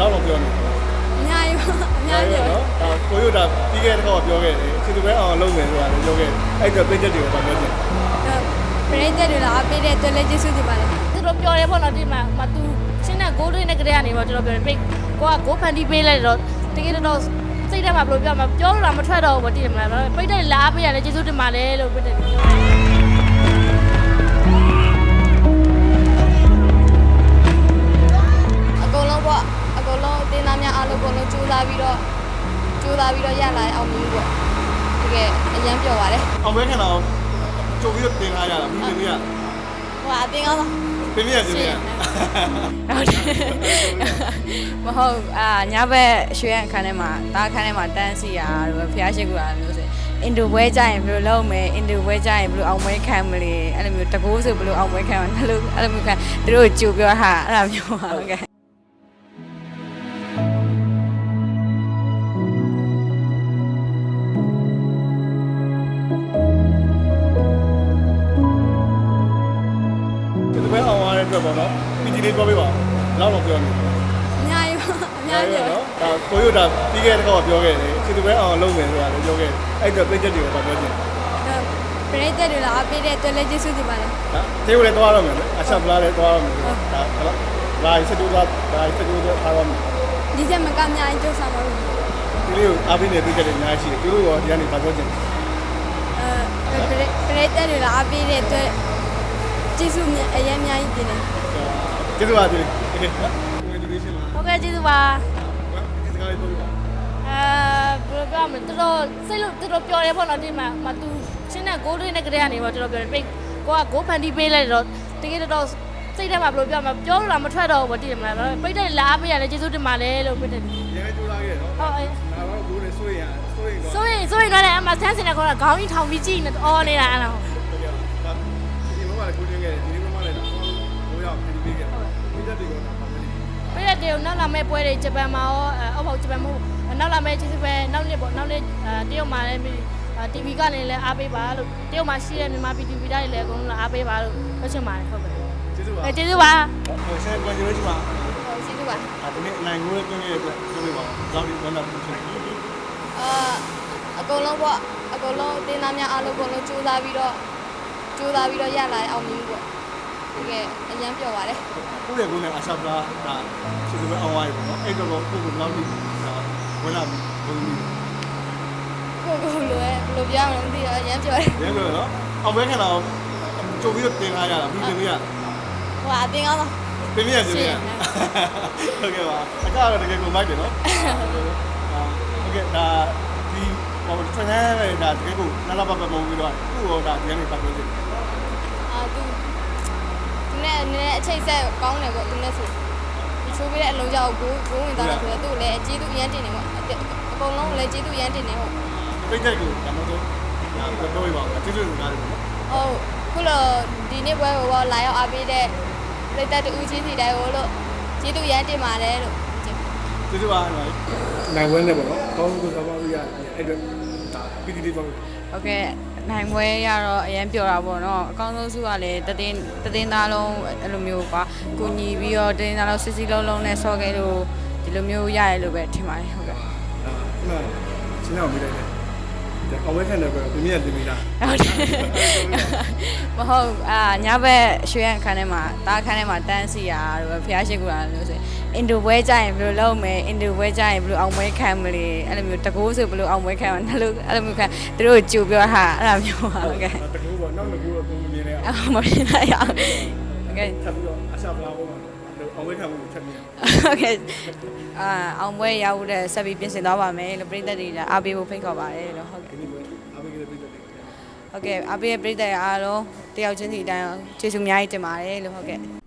လောက်လောက်ပြောနေတယ်အများကြီးပါအများကြီးပါဒါကိုရိုတာပြီးခဲ့တဲ့ခေါက်ပြောခဲ့တယ်စီတူပဲအောင်လုပ်မယ်ဆိုတာလည်းပြောခဲ့တယ်အဲ့တော့ပိတ်ချက်တွေကိုပြောချင်တယ်ပရိသတ်တွေလာအပေးတဲ့အတွက်လည်းကျေးဇူးတင်ပါတယ်သူတို့ပြောတယ်ပေါ့နော်ဒီမှာမသူရှင်းတဲ့ goal တွေနဲ့ကလေးကနေပေါ့သူတို့ပြောတယ်ပိတ်ကိုက goal ဖန်တီးပေးလိုက်တော့တကယ်တော့စိတ်ထဲမှာဘယ်လိုပြောမှာပြောလို့လာမထွက်တော့ဘူးပေါ့တိတယ်မလားပိတ်တဲ့လာပေးရတယ်ကျေးဇူးတင်ပါတယ်လို့ပိတ်တယ် စားပြီးတော့ကြိုးစားပြီးတော့ရလာတဲ့အောင်မြင်မှုပေါ့တကယ်အရန်ပြောပါတယ်အောင်ပွဲခံတော့ကြိုပြီးတော့တင်ထားရတာပြီးတင်ပြရဟိုအတင်းကောင်းတော့တင်ပြရတင်ပြရဟုတ်တယ်မဟုတ်အာညဘက်ရွှေရန်ခန်းထဲမှာတားခန်းထဲမှာတန်းစီရတော့ဖျားရှိကူတာမျိုးဆိုအင်ဒိုဘွဲကြရင်ဘယ်လိုလုပ်မလဲအင်ဒိုဘွဲကြရင်ဘယ်လိုအောင်ပွဲခံမလဲအဲ့လိုမျိုးတကိုးဆိုဘယ်လိုအောင်ပွဲခံမလဲအဲ့လိုအဲ့လိုမျိုးခံသူတို့ကြိုပြောဟာအဲ့လိုမျိုးပါဟုတ်ကဲ့ လေးပြောပေးပါလောက်တော့ပြောနေတယ်အများကြီးပါအများကြီးပါနော်ဒါကိုရတာပြီးခဲ့တဲ့ခေါက်ပြောခဲ့တယ်ခြေသူပဲအောင်လုပ်မယ်ဆိုတာလည်းပြောခဲ့တယ်အဲ့တော့ပေးချက်တွေကိုပြောချင်တယ်ပရိသတ်တွေလာအပေးတဲ့အတွက်လည်းကျေးဇူးတင်ပါတယ်နော်တေးကိုလည်းသွားရမယ်အချက်ပလားလည်းသွားရမယ်ဒါလာစတူဒါဒါစတူဒါထားရမယ်ဒီချက်မကအများကြီးကြိုးစားပါလို့ဒီလေးကိုအားပေးနေပေးချက်တွေအများကြီးရှိတယ်သူတို့ရောဒီကနေပါပြောချင်တယ်အဲပရိပရိသတ်တွေလာအပေးတဲ့အတွက်ကျေးဇူးအရန်အများကြီးတင်တယ် ကျေးဇူးပါဒီလေးဒီလေးရှင်းပါဟုတ်ကဲ့ကျေးဇူးပါဒီစကားလေးပြောပြပါအဲဘယ်လိုပြောမလဲသူတို့စိတ်လို့သူတို့ပြောတယ်ပေါ့နော်ဒီမှာမသူချင်းတဲ့ goal တွေနဲ့ကြတဲ့ကနေပေါ့ကျွန်တော်ပြောတယ်ပိတ်ကိုက goal ဖန်တီးပေးလိုက်တော့တကယ်တော့စိတ်ထဲမှာဘယ်လိုပြောမှာပြောလို့တော့မထွက်တော့ဘူးပေါ့တည်တယ်မလားပိတ်တဲ့လာပေးရတယ်ကျေးဇူးတင်ပါတယ်လို့ပိတ်တယ်ရဲကြိုးလာခဲ့နော်ဟုတ်အဲဒါတော့ဘူးလေဆိုရင်ဆိုရင်တော့ ဆိုရင်ဆိုရင်တော့လည်းအမဆန်းစင်တဲ့ခေါင်းကခေါင်းကြီးထောင်ပြီးကြည့်နေအော်နေတာအဲ့ဒါဒီ ဘိုးရောက်ပြီးပြီးခဲ့တယ်ဒီတက်တွေကပါမလို့ပြည့်တဲ့နောက်လာမဲ့ပွဲတွေဂျပန်မှာရောအောက်ပေါဂျပန်မို့နောက်လာမဲ့ကျေးဇူးပဲနောက်နှစ်ပေါ့နောက်နှစ်တရုတ်မှာလည်း TV ကနေလည်းအားပေးပါလို့တရုတ်မှာရှိတဲ့မြန်မာပြည် TV တွေလည်းအကုန်လုံးအားပေးပါလို့ပြောချင်ပါတယ်ဟုတ်ကဲ့ကျေးဇူးပါအဲကျေးဇူးပါဟိုဆက်ကွန်ဂျူရေးမှာကျေးဇူးပါအဲဒီနေ့နိုင်ငွေတွင်းခဲ့တဲ့အတွက်ပြောပြပါတော့ဒီတော့တော့ဖြစ်နေတယ်အာအကုန်လုံးပေါ့အကုန်လုံးအတင်းသားများအားလုံးအကုန်လုံးကြိုးစားပြီးတော့ကြိုးစားပြီးတော့ရလာတဲ့အောင်မြင်မှုပေါ့ တကယ်အရန်ပြောပါတယ်ကိုယ့်ရဲ့ကိုယ်နဲ့အချက်ပလားဒါကျေးဇူးပဲအောင်ရပါတော့အဲ့တော့ကိုယ့်ကိုယ်လောက်ပြီးဒါဝင်လာပြီးဘုံပြီးကိုကိုလိုရဲ့ဘယ်လိုပြောရမလဲမသိတော့အရန်ပြောတယ်ရဲပြောနော်အောင်ပွဲခံတော့ကြိုပြီးတော့တင်ထားရတာပြီးတင်ပြရဟိုအတင်းကောင်းတော့တင်ပြရတင်ပြရဟုတ်ကဲ့ပါအကတော့တကယ်ကိုမိုက်တယ်နော်ဟုတ်ကဲ့ဒါဒီဟိုဆန်းရဲဒါတကယ်ကိုနားလာပတ်ပတ်ပုံပြီးတော့သူ့ရောဒါဒီကနေပတ်ပြောချင်အာသူသူ နဲ့နည်းနည်းအချိတ်ဆက်ကောင်းတယ်ပေါ့သူနဲ့ဆိုဒီချိုးပေးတဲ့အလုံးကြောက်ကိုကိုဝင်သွားတာဆိုတော့သူ့ကိုလည်းအကျေးသူအရန်တင်နေပေါ့အကုန်လုံးလည်းကျေးသူအရန်တင်နေဟုတ်ပြိတ်တဲ့ကိုဒါမှမဟုတ်ဒါပြောပြပါဦးကျေးဇူးတင်ပါတယ်ဟုတ်ခုလိုဒီနေ့ပွဲကိုလာရောက်အားပေးတဲ့ပြည်သက်တူချင်းစီတိုင်းကိုလို့ကျေးသူအရန်တင်ပါတယ်လို့ကျေးဇူးပါနိုင်ဝဲနေပါတော့ကောင်းကိုသဘောရရတယ်အဲ့တော့ဒါပီတီလေးပါဟုတ်ကဲ့ နိုင်ပွဲရတော့အရင်ပြောတာပေါ့နော်အကောင်းဆုံးစုကလည်းတည်င်းတည်င်းသားလုံးအဲ့လိုမျိုးပါကိုညီပြီးတော့တည်င်းသားလုံးစစ်စစ်လုံးလုံးနဲ့ဆော့ခဲ့လို့ဒီလိုမျိုးရရလို့ပဲထင်ပါတယ်ဟုတ်ကဲ့ခုနချင်းအောင်မိလိုက်တယ် အဝဲခံတယ်ပဲပြင်းရတင်မိတာဟုတ်တယ်မဟုတ်အာညဘက်ရွှေရန်ခန်းထဲမှာတားခန်းထဲမှာတန်းစီရတော့ဖျားရှိကူတာလို့ဆိုအင်ဒိုဘွဲကြရင်ဘယ်လိုလုပ်မလဲအင်ဒိုဘွဲကြရင်ဘယ်လိုအောင်ပွဲခံမလဲအဲ့လိုမျိုးတကိုးဆိုဘယ်လိုအောင်ပွဲခံမလဲအဲ့လိုအဲ့လိုမျိုးခံသူတို့ကြိုပြောဟာအဲ့လိုမျိုးပါဟုတ်ကဲ့တကူပေါ့နောက်တစ်ကူတော့ပုံမြင်နေအောင်အော်မဖြစ်နိုင်အောင်ဟုတ်ကဲ့ထပ်ပြီးတော့အရှာပလာပေါ် မှာအဝဲခံမှုချက်မြင်ဟုတ်ကဲ့အာအောင်ပွဲရောက်တဲ့ဆက်ပြီးပြင်ဆင်သွားပါမယ်လို့ပြည်သက်တွေလည်းအားပေးဖို့ဖိတ်ခေါ်ပါတယ်လို့ဟုတ်ကဲ့ဒီနေ့ပဲအမေကလေးပြည့်တယ်ဟုတ်ကဲ့အားပေးတဲ့ပြည်သက်အားလုံးတယောက်ချင်းစီတိုင်းကျေးဇူးအများကြီးတင်ပါတယ်လို့ဟုတ်ကဲ့